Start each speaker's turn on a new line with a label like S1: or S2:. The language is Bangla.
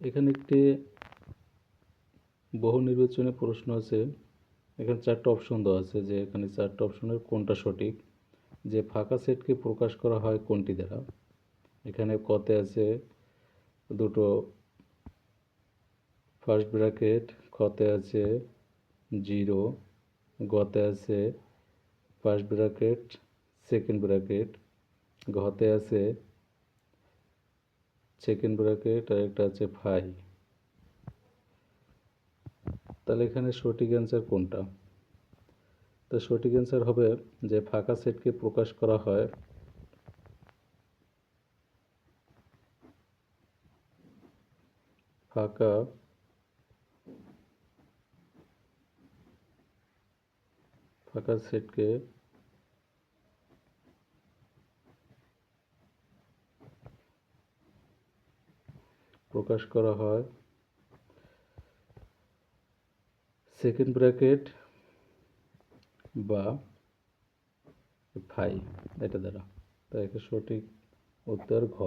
S1: এখানে একটি বহু নির্বাচনী প্রশ্ন আছে। এখানে চারটা অপশন দেওয়া আছে যে এখানে চারটা অপশনের কোনটা সঠিক, যে ফাঁকা সেটকে প্রকাশ করা হয় কোনটি দ্বারা। এখানে কতে আছে দুটো ফার্স্ট ব্র্যাকেট খতে আছে জিরো গতে আছে ফার্স্ট ব্র্যাকেট সেকেন্ড ব্র্যাকেট ঘতে আছে সেকেন্ড ব্র্যাকেট আর একটা আছে ফাই তাহলে এখানে সঠিক অ্যান্সার কোনটা? তো সঠিক অ্যান্সার হবে যে ফাঁকা সেটকে প্রকাশ করা হয় ফাঁকা ফাঁকা সেটকে প্রকাশ করা হয়। সেকেন্ড ব্র্যাকেট বা ফাই এটা দ্বারা। তাই সঠিক উত্তর ঘ।